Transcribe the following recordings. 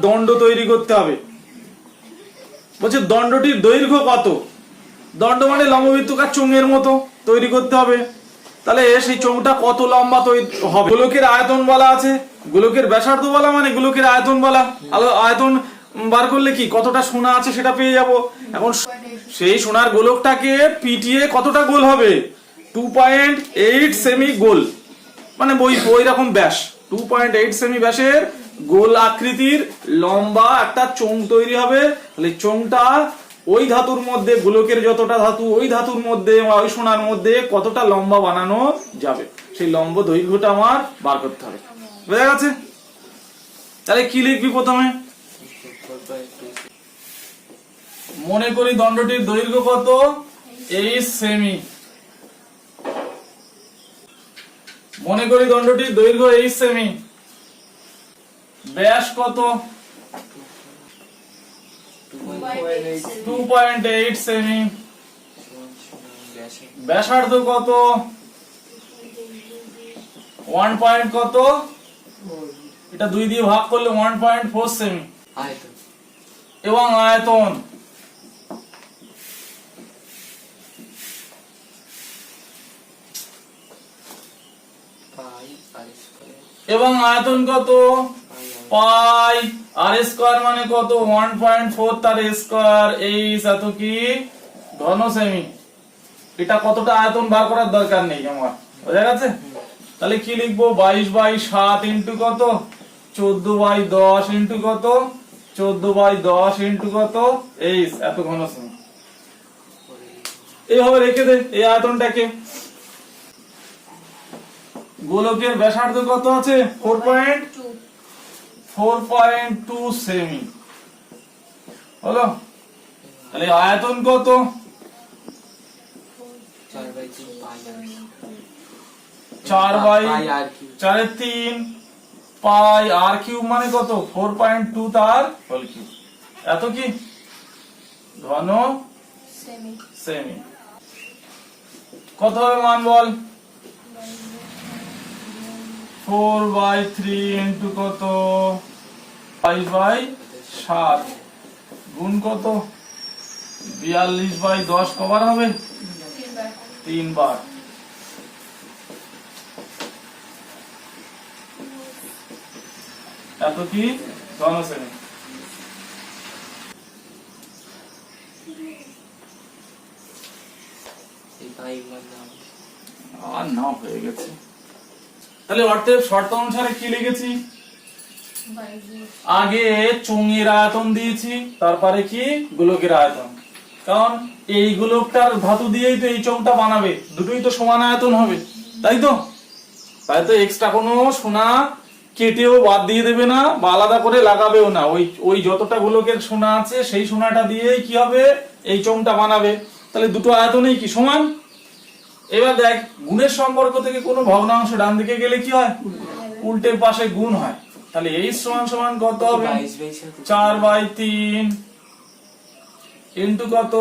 দণ্ড তৈরি করতে হবে। বলছে, দণ্ডটির দৈর্ঘ্য কত? দণ্ড মানে লম্ববৃত্তকার চোঙের মতো তৈরি করতে হবে। তাহলে সেই চোঙটা কত লম্বা তৈরি হবে? গোলকের আয়তন বলা আছে। গোলকের ব্যাসার্ধ বলা মানে গোলকের আয়তন বলা আয়তন বার করলে কি? কতটা সোনা আছে সেটা পেয়ে যাব। এখন সেই সোনার গোলকটাকে পিটিয়ে কতটা গোল হবে? টু পয়েন্ট এইট সেমি গোল। মানে বই ওই রকম ব্যাস। টু পয়েন্ট এইট সেমি ব্যাসের গোল আকৃতির লম্বা একটা চোঙ তৈরি হবে। তাহলে চোঙটা ওই ধাতুর মধ্যে, গোলকের যতটা ধাতু, ওই ধাতুর মধ্যে ওই সোনার মধ্যে কতটা লম্বা বানানো যাবে? সেই লম্ব দৈর্ঘ্যটা আমার বার করতে হবে। বোঝা গেছে? তাহলে কি লিখবি প্রথমে? মনে করি দণ্ডটির দৈর্ঘ্য কত? এই সেমি মনে করি দণ্ডটির দৈর্ঘ্য এই সেমি ব্যাস কত? টু পয়েন্ট এইট সেমি ব্যাসার্ধ কত? ওয়ান পয়েন্ট কত? এটা দুই দিয়ে ভাগ করলে ওয়ান পয়েন্ট ফোর সেমি আয়তন। এবং আয়তন এবং আয়তন কত? পাই আর স্কয়ার মানে কত? ওয়ান পয়েন্ট ফোর তার স্কয়ার। এই এত কি? ঘন সেমি এটা কতটা আয়তন বার করার দরকার নেই আমার। বোঝা গেছে? তাহলে কি লিখব? বাইশ বাই সাত ইন্টু কত? চোদ্দ বাই দশ ইন্টু কত? চোদ্দ বাই দশ ইন্টু কত? এই এত ঘন এইভাবে রেখে দে এই আয়তনটাকে। গোলকের ব্যাসার্ধ কত আছে? Four point four point two semi. হলো? তাহলে আয়তন কত? চার বাই চার বাই চারের তিন। পাই আর কিউব মানে কত? ফোর পয়েন্ট টু তার হোল কিউব। এত কি? ঘন সেমি। কত হবে মান বল? ফোর বাই থ্রি ইন্টু কত? ফাইভ বাই সাত। গুণ কত? বিয়াল্লিশ বাই দশ কবার হবে? তিনবার। এত কি? ঘন সেমি এই পাই বললাম আর না হয়ে গেছে। তাহলে অর্থের শর্ত অনুসারে কি লিখেছি? আগে চুঙের আয়তন দিয়েছি তারপরে কি? গোলকের আয়তন। কারণ এই গোলকটার ধাতু দিয়েই তো এই চোঙটা বানাবে। দুটোই তো সমান আয়তন হবে। তাই তো? তাই তো এক্সট্রা কোনো সোনা কেটেও বাদ দিয়ে দেবে না বা আলাদা করে লাগাবেও না। ওই ওই যতটা গোলকের সোনা আছে সেই সোনাটা দিয়েই কি হবে? এই চোঙটা বানাবে। তাহলে দুটো আয়তনেই কি সমান? এবার দেখ গুণের সম্পর্ক থেকে কোনো ভগ্নাংশ ডান দিকে গেলে কি হয়? উল্টে পাশে গুণ হয়। তাহলে এই সমান সমান কত হবে? চার বাই তিন ইন্টু কত?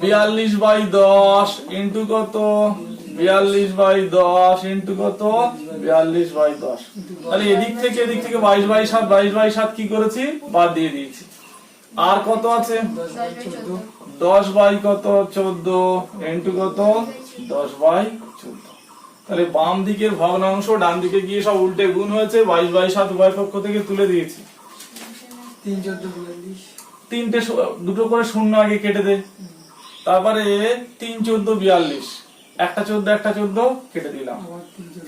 বিয়াল্লিশ বাই দশ ইন্টু কত? বিয়াল্লিশ বাই দশ ইন্টু কত? বিয়াল্লিশ বাই দশ। তাহলে এদিক থেকে এদিক থেকে বাইশ বাই সাত বাইশ বাই সাত কি করেছি? বাদ দিয়ে দিয়েছি। আর কত আছে? দশ বাই কত? চোদ্দ। ইন্টু কত? দশ বাই চোদ্দ। তাহলে বাম দিকের ভগ্নাংশ ডান দিকে গিয়ে সব উল্টে গুণ হয়েছে বাইশ বাই সাত উভয় পক্ষ থেকে তুলে দিয়েছি। তিন চোদ্দ তিনটে দুটো করে শূন্য আগে কেটে দে। তারপরে তিন চোদ্দ বিয়াল্লিশ। একটা চোদ্দ একটা চোদ্দ, কেটে দিলাম।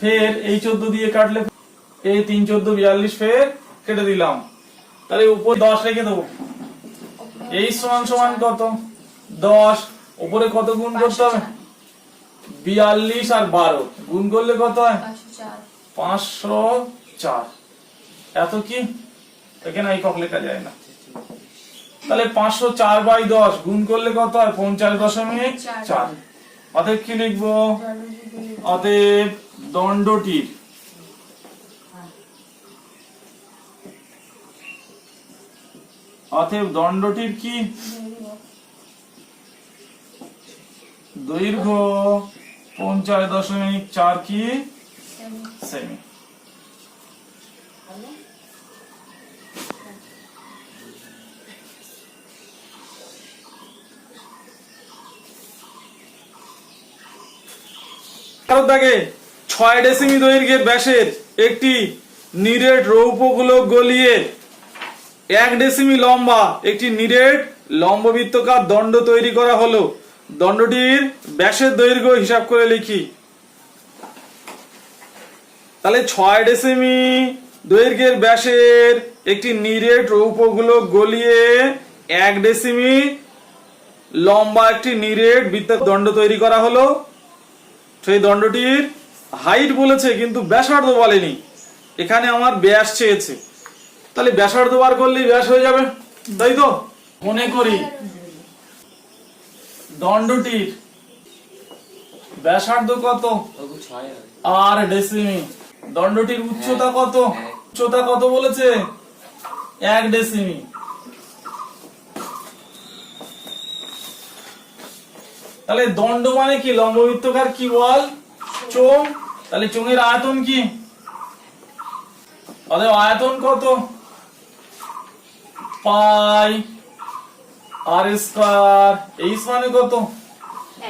ফের এই চোদ্দ দিয়ে কাটলে এই তিন, চোদ্দ, বিয়াল্লিশ, ফের কেটে দিলাম। তাহলে উপর দশ রেখে দেবো। এই সমান সমান কত? দশ। উপরে কত গুণ করতে হবে? বিয়াল্লিশ আর বারো। গুণ করলে কত হয়? পাঁচশো চার। এত কি? এখানে একক লেখা যায় না। তাহলে পাঁচশো চার বাই দশ গুণ করলে কত হয়? পঞ্চাশ দশমিক চার। অতএব কি লিখব? অতএব দণ্ডটির অতএব দণ্ডটির কি? দৈর্ঘ্য পঞ্চাশ দশমিক চার কি? সেমি। কারও দাগে ছয় ডেসিমি দৈর্ঘ্যের ব্যাসের একটি নিরেট রৌপ্য গোলক গলিয়ে এক ডেসিমি লম্বা একটি নিরেট লম্ববৃত্তকার দণ্ড তৈরি করা হলো। দণ্ডটির ব্যাসের দৈর্ঘ্য হিসাব করে লিখি। তাহলে ছয় ডেসিমি দৈর্ঘ্যের ব্যাসের একটি নিরেট রৌপ্য গোলক গলিয়ে এক ডেসিমি লম্বা একটি নিরেট বৃত্ত দণ্ড তৈরি করা হলো। সেই দণ্ডটির হাইট বলেছে কিন্তু ব্যাসার্ধ বলেনি। এখানে আমার ব্যাস চেয়েছে। তাহলে ব্যাসার্ধ বার করলেই ব্যাস হয়ে যাবে তাই তো? মনে করি দণ্ডটির ব্যাসার্ধ কত? আর ডেসিমি। দণ্ডটির উচ্চতা কত? উচ্চতা কত বলেছে? এক ডেসিমি। তাহলে দণ্ড মানে কি? লম্ববৃত্তকার কি বল? চোং তাহলে চোঙের আয়তন কি? অতএব আয়তন কত? পাই আর স্কয়ার। এইচ মানে কত?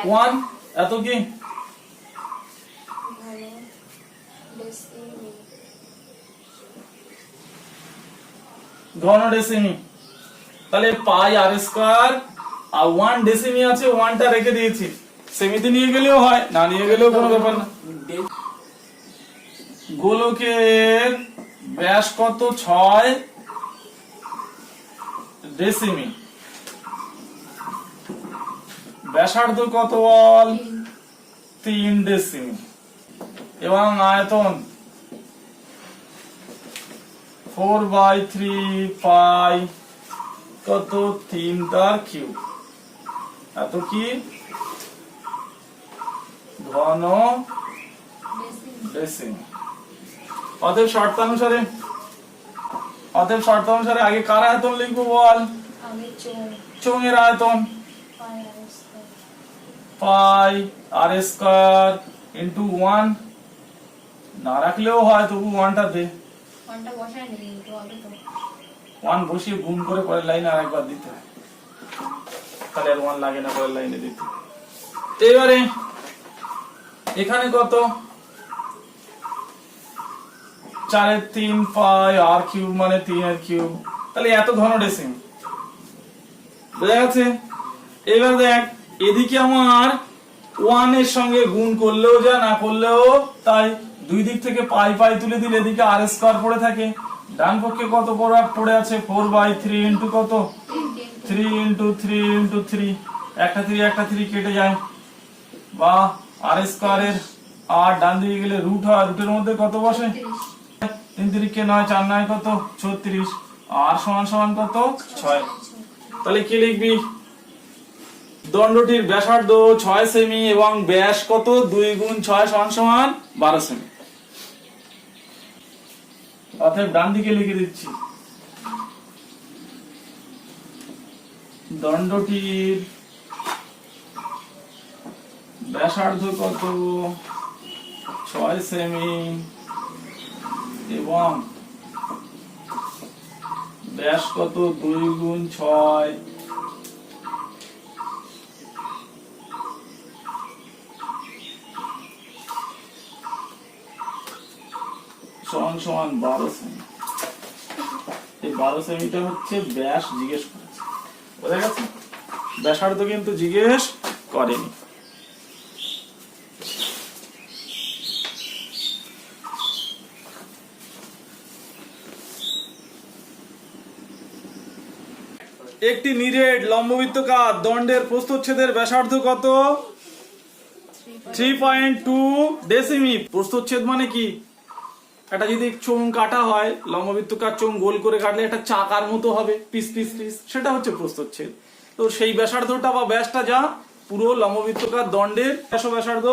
ওয়ান। এত কি? ঘন ডেসিমি। তাহলে পাই আর স্কয়ার আর ওয়ান ডেসিমি আছে ওয়ানটা রেখে দিয়েছি। সেমিতে নিয়ে গেলেও হয়, না নিয়ে গেলেও কোনো ব্যাপার না। গোলকের ব্যাস কত? ছয় ডেসিমি ব্যাসার্ধ কত বল? তিন ডেসিমি এবং আয়তন ফোর বাই থ্রি পাই কত? তিন তার কিউব এত কি? ঘন ডেসিমি অতএব শর্তানুসারে অতএব শর্তানুসারে আগে কার আয়তন লিখব বল? চোঙের আয়তন। পাই আর স্কয়ার ইন্টু ওয়ান। না রাখলেও হয় তবু ওয়ানটা দে। ওয়ান বসিয়ে গুণ করে পরের লাইনে আরেকবার দিতে হয়। তাহলে আর ওয়ান লাগে না পরের লাইনে দিতে। এবারে, এখানে কত? চারের তিন পাই আর কিউব মানে তিনের কিউব তাহলে এত ঘন ডেসিম বোঝা গেছে? এবার দেখ, এদিকে আমার ওয়ানের সঙ্গে গুণ করলেও যা, না করলেও তাই দুই দিক থেকে পাই পাই তুলে দিলে এদিকে আর স্কোয়ার পড়ে থাকে। ডান পক্ষে কত পড়ে আছে? ফোর বাই থ্রি ইন্টু কত? Three into three into three একটা থ্রি একটা থ্রি কেটে যায়। বা আর স্কোয়ারের আর ডান দিকে গেলে রুট হয় রুটের মধ্যে কত বসে? তিন নয়, চার নয় কত? ছত্রিশ। আর সমান সমান কত? ছয়। তাহলে কি লিখবি? দণ্ডটির ব্যাসার্ধ ছয় সেমি এবং ব্যাস কত? দুই গুণ ছয় সমান সমান বারো সেমি অতএব ডান দিকে লিখে দিচ্ছি। দণ্ডটির ব্যাসার্ধ কত? ছয় সেমি এবং ব্যাস কত? দুই গুণ ছয়। সমান সমান বারো সেমি। এই বারো সেমিটা হচ্ছে ব্যাস জিজ্ঞেস বোঝা গেছে? ব্যাসার্ধ কিন্তু জিজ্ঞেস করেনি। একটি নিরেট লম্ববৃত্তকার দণ্ডের প্রস্থচ্ছেদের ব্যাসার্ধ কত? থ্রি পয়েন্ট টু ডেসিমি প্রস্থচ্ছেদ মানে কি? একটা যদি চোঙ কাটা হয়, লম্ববৃত্তকার চোঙ গোল করে কাটলে একটা চাকার মতো হবে, পিস পিস পিস। সেটা হচ্ছে প্রস্থচ্ছেদ তো সেই ব্যাসার্ধটা বা ব্যাসটা যা, পুরো লম্ববৃত্তকার দণ্ডের ব্যাস ব্যাসার্ধ,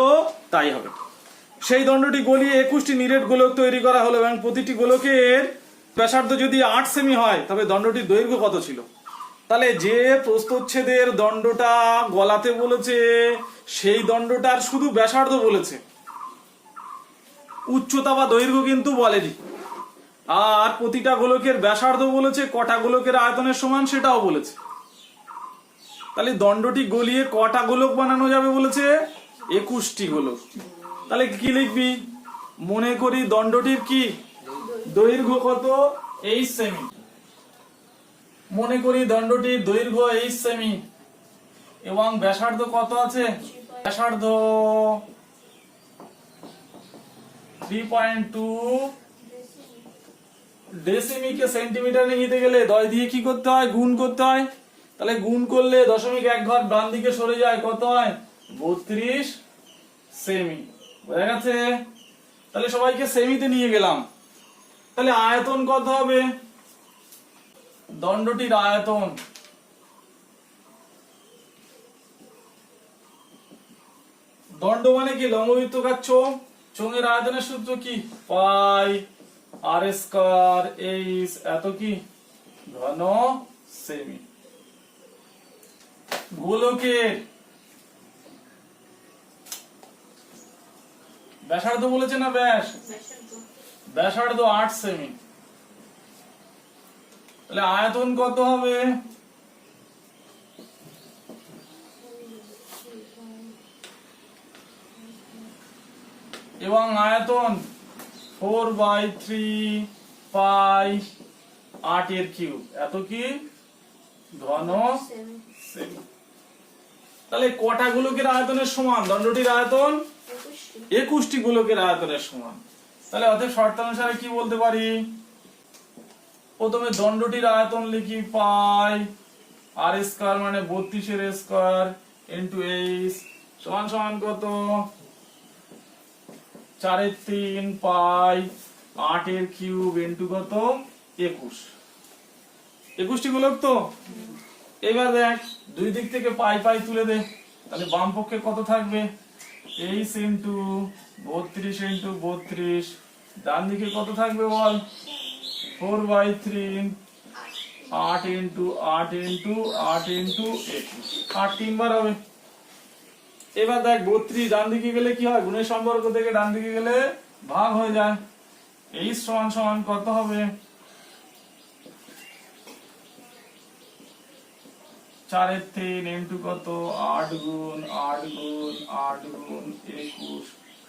তাই হবে। সেই দণ্ডটি গলিয়ে একুশটি নিরেট গোলক তৈরি করা হলো এবং প্রতিটি গোলকের ব্যাসার্ধ যদি আট সেমি হয়, তবে দণ্ডটির দৈর্ঘ্য কত ছিল? তাহলে যে প্রস্তচ্ছেদের দণ্ডটা গলাতে বলেছে, সেই দণ্ডটার শুধু ব্যাসার্ধ বলেছে। উচ্চতা বা দৈর্ঘ্য কিন্তু বলেনি। আর প্রতিটা গোলকের ব্যাসার্ধ বলেছে, কটা গোলকের আয়তনের সমান সেটাও বলেছে। তাহলে দণ্ডটি গলিয়ে কটা গোলক বানানো যাবে বলেছে? একুশটি গোলক। তাহলে কি লিখবি? মনে করি দণ্ডটির কি? দৈর্ঘ্য কত? এইচ সেমি। মনে করি দণ্ডটির দৈর্ঘ্য এইচ সেমি। এবং ব্যাসার্ধ কত আছে? ব্যাসার্ধ থ্রি পয়েন্ট টু ডেসিমিকে সেন্টিমিটারে নিতে গেলে দয় দিয়ে কি করতে হয়? গুণ করতে হয়। তাহলে গুণ করলে দশমিক এক ঘর দিকে সরে যায়, কত হয়? বত্রিশ সেমি বোঝা গেছে? তাহলে সবাইকে সেমিতে নিয়ে গেলাম। তাহলে আয়তন কত হবে? দণ্ডটির আয়তন। দণ্ড মানে কি? লম্ববৃত্তকার চোঙ চোঙের আয়তনের সূত্র কি? পাই আর স্কয়ার এইচ এত কি? ঘন সেমি। গোলকের ব্যাসার্ধ বলেছে না ব্যাস? ব্যাসার্ধ। আট সেমি। তাহলে আয়তন কত হবে? এবং আয়তন ফোর বাই থ্রি পাই আট এর কিউব এত কি? ঘন তাহলে কটা গোলকের আয়তনের সমান? দণ্ডটির আয়তন একুশটি। গোলকের আয়তনের সমান। তাহলে অতএব শর্ত অনুসারে কি বলতে পারি? প্রথমে দণ্ডটির আয়তন লিখি পাই আর স্কয়ার মানে বত্রিশের স্কয়ার ইন্টু এইচ সমান সমান কত? চারের তিন পাই আটের কিউব ইন্টু কত? একুশ। একুশটি গোলক তো? এবার দেখ, দুই দিক থেকে পাই পাই তুলে দে। তাহলে বাম পক্ষে কত থাকবে? এইচ ইন্টু বত্রিশ ইন্টু বত্রিশ। ডান দিকে কত থাকবে বল? ফোর বাই থ্রি আট ইন্টু আট ইন্টু আট ইন্টু একুশ। আট তিনবার হবে। এবার দেখ বত্রিশ, ডান দিকে গেলে কি হয়? গুণের সম্পর্ক থেকে ডান দিকে গেলে ভাগ হয়ে যায়। এইচ সমান সমান কত হবে? চারের তিন কত? আট গুণ আট গুণ আট গুণ একুশ।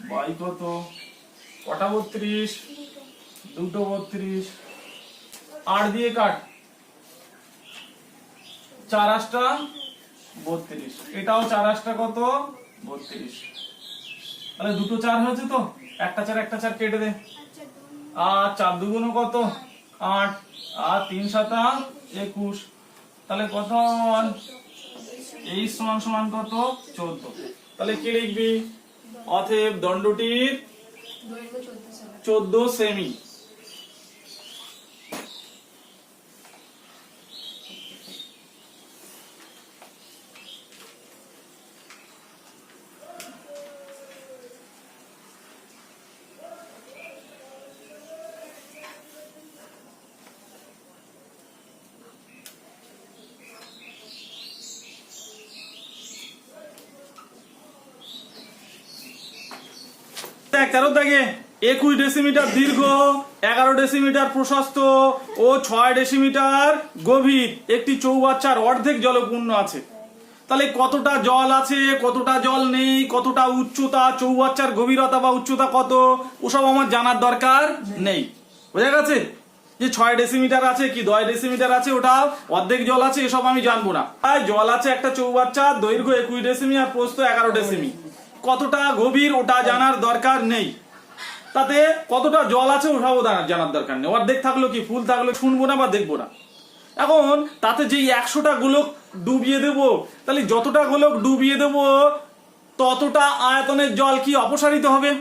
বাই কত? কটা বত্রিশ? দুটো বত্রিশ। আট দিয়ে কাট। চার আটটা বত্রিশ। এটাও চার আটটা কত? বত্রিশ। তাহলে দুটো চার হয়েছে তো? একটা চার একটা চার কেটে দে। আর চার দুগুণ কত? আট। আর তিন সাতা একুশ। তাহলে কত এই সমান সমান কত? চোদ্দ। তাহলে কি লিখবি? অতএব দণ্ডটির চোদ্দ সেমি। তেরো দাগে একুশ ডেসিমিটার দীর্ঘ, এগারো ডেসিমিটার প্রশস্ত ও ছয় ডেসিমিটার গভীর। একটি চৌবাচ্চার অর্ধেক জলপূর্ণ আছে। তাহলে কতটা জল আছে, কতটা জল নেই, কতটা উচ্চতা, চৌবাচ্চার গভীরতা বা উচ্চতা কত, ওসব আমার জানার দরকার নেই। বোঝা গেছে? যে ছয় ডেসিমিটার আছে কি দশ ডেসিমিটার আছে, ওটা অর্ধেক জল আছে, এসব আমি জানব না। তাই জল আছে একটা চৌবাচ্চার, দৈর্ঘ্য একুশ ডেসিমি আর প্রস্থ এগারো ডেসিমি। কতটা গভীর ওটা জানার দরকার নেই। তাতে কতটা জল আছে ওটাও জানার- দরকার নেই। অর্ধেক থাকল কি, ফুল থাকল শুনব না বা দেখব না। এখন তাতে যেই একশোটা গোলক ডুবিয়ে দেব, তাহলে যতটা গোলক ডুবিয়ে দেব, ততটা আয়তনের জল কি অপসারিত হবে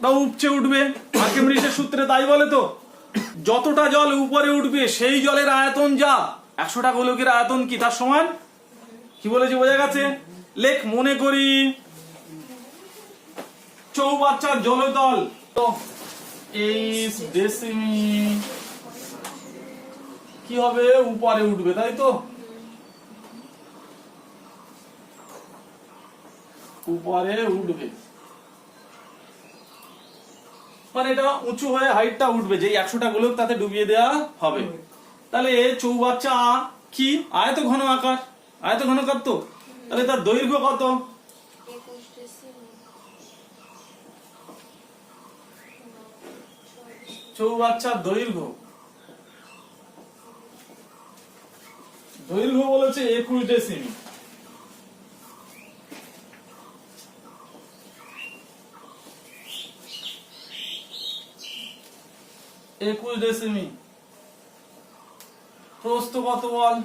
বা উপচে উঠবে? আর্কিমিডিসের সূত্রে তাই বলে তো। যতটা জল উপরে উঠবে, সেই জলের আয়তন যা। একশোটা গোলকের আয়তন কি তার সমান? কি বলেছি, বোঝা গেছে? লেখ মনে করি। চৌবাচ্চা জলদল ডেসিমি কি হবে? উপরে উঠবে, তাই তো? উপরে উঠবে। মানে এটা উঁচু হয়ে হাইটটা উঠবে যে একশোটা গুলো তাতে ডুবিয়ে দেয়া হবে। তাহলে চৌবাচ্চা কি? আয়ত ঘন আকার। আয়ত ঘন কত তাহলে তার দৈর্ঘ্য কত? চৌবাচ্চার দৈর্ঘ্য। দৈর্ঘ্য বলেছে একুশ ডেসিমি একুশ ডেসিমি প্রস্থ কত বল?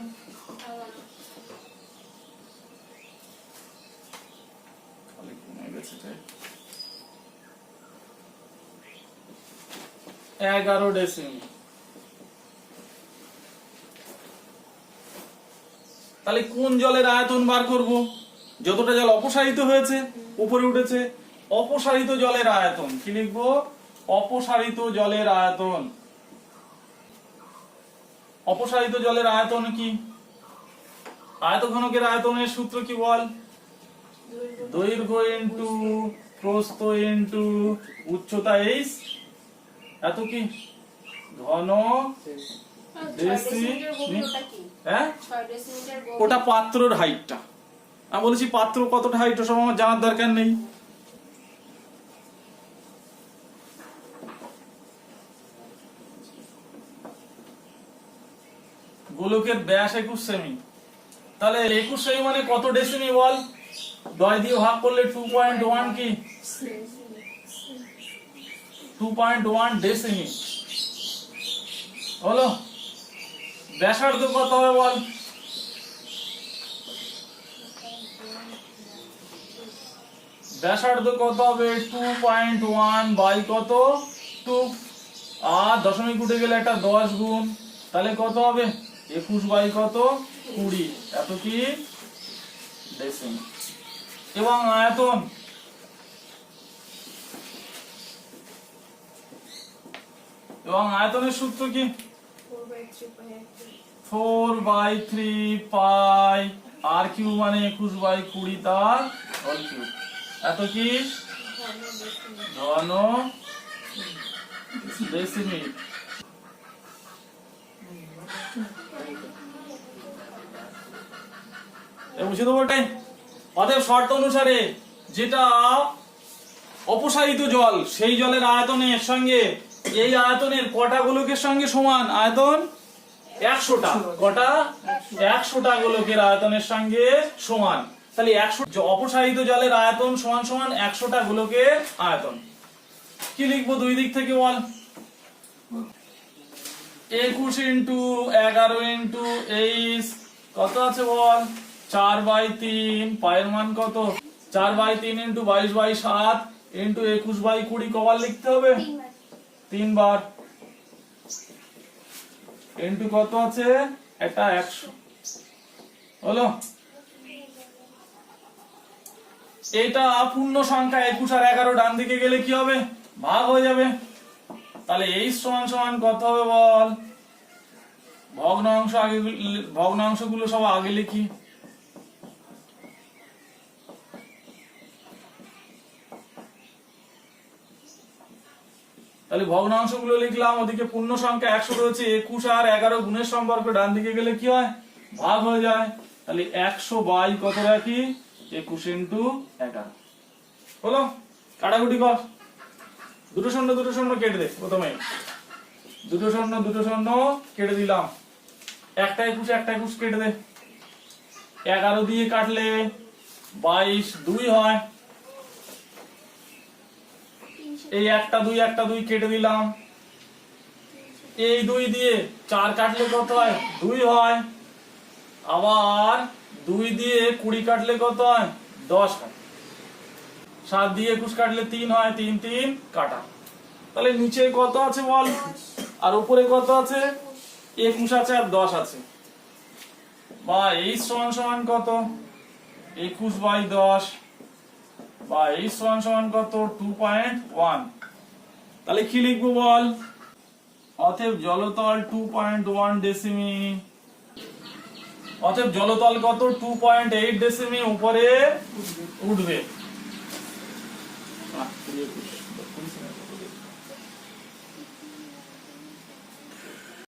কমে গেছে রে। এগারো ডেসিমি তাহলে কোন জলের আয়তন বার করব? যতটা জল অপসারিত হয়েছে, উপরে উঠেছে, অপসারিত জলের আয়তন। কি লিখব? অপসারিত জলের আয়তন। অপসারিত জলের আয়তন কি? আয়ত ঘনকের আয়তনের সূত্র কি বল? দৈর্ঘ্য ইন্টু প্রস্থ ইন্টু উচ্চতা এইচ এত কি? ঘন হ্যাঁ? ওটা পাত্রর হাইটটা আমি বলেছি পাত্র কতটা হাইট সব আমার জানার দরকার নেই। গোলকের ব্যাস একুশ সেমি। তাহলে একুশ সেমি মানে কত ডেসিমি বল? দয় দিয়ে ভাগ করলে টু পয়েন্ট ওয়ান কি? টু পয়েন্ট ওয়ান ডেসিমি হলো ব্যাসার্ধ কত হবে বল ব্যাসার্ধ কত হবে টু পয়েন্ট ওয়ান বাই কত টু আর দশমিক উঠে গেলে একটা দশ গুণ তাহলে কত হবে একুশ বাই কত কুড়ি এত কি ডেসিমি এবং আয়তন এবং আয়তনের সূত্র কি? Four by three pi R cube মানে একুশ বাই কুড়ি তার এত কি? ঘন এ বুঝে দেবো ওটাই? অতএব শর্ত অনুসারে যেটা অপসারিত জল, সেই জলের আয়তনের সঙ্গে এই আয়তনের কটা গোলকের সঙ্গে সমান? আয়তন একশোটা। কটা? একশোটা গোলকের আয়তনের সঙ্গে সমান। তাহলে একশো অপসারিত জলের আয়তন সমান সমান একশোটা গোলকের আয়তন। কি লিখব দুই দিক থেকে বল? একুশ ইন্টু এগারো ইন্টু এইচ। কত আছে বল? চার বাই তিন। পায়ের মান কত? চার বাই তিন ইন্টু বাইশ বাই সাত। ইন্টু একুশ বাই কুড়ি কবার লিখতে হবে? তিনবার। ইন্টু কত আছে? এটা একশো। হলো? এটা পূর্ণ সংখ্যা একুশ আর এগারো, ডান দিকে গেলে কি হবে? ভাগ হয়ে যাবে। তাহলে এই সমান সমান কত হবে বল? ভগ্নাংশ আগে ভগ্নাংশগুলো সব আগে লিখি। তাহলে ভগ্নাংশগুলো লিখলাম, ওদিকে পূর্ণ সংখ্যা একশো রয়েছে, একুশ আর এগারো গুণের সম্পর্ক ডান দিকে গেলে কি হয়? ভাগ হয়ে যায়। তাহলে একশো বাই কত রাখি? একুশ ইন্টু এগারো। হলো? কাটাকুটি কর। দুটো শূন্য দুটো শূন্য কেটে দে প্রথমে। দুটো শূন্য দুটো শূন্য কেটে দিলাম। একটা একুশ একটা একুশ কেটে দে। এগারো দিয়ে কাটলে বাইশ দুই হয়। এই একটা দুই একটা দুই কেটে দিলাম। এই দুই দিয়ে চার কাটলে কত হয়? দুই হয়। আবার দুই দিয়ে কুড়ি কাটলে কত হয়? দশ হয়। সাত দিয়ে একুশ কাটলে তিন হয়। তিন তিন কাটা। তাহলে নিচে কত আছে বল? আর উপরে কত আছে? একুশ আছে আর দশ আছে। বা এই সমান সমান কত? একুশ বাই দশ। বা এই সমান সমান কত টু পয়েন্ট ওয়ান তাহলে কি লিখব বল? অতএব জলতল টু পয়েন্ট ওয়ান ডেসিমি অতএব জলতল কত? টু পয়েন্ট এইট ডেসিমি উপরে উঠবে।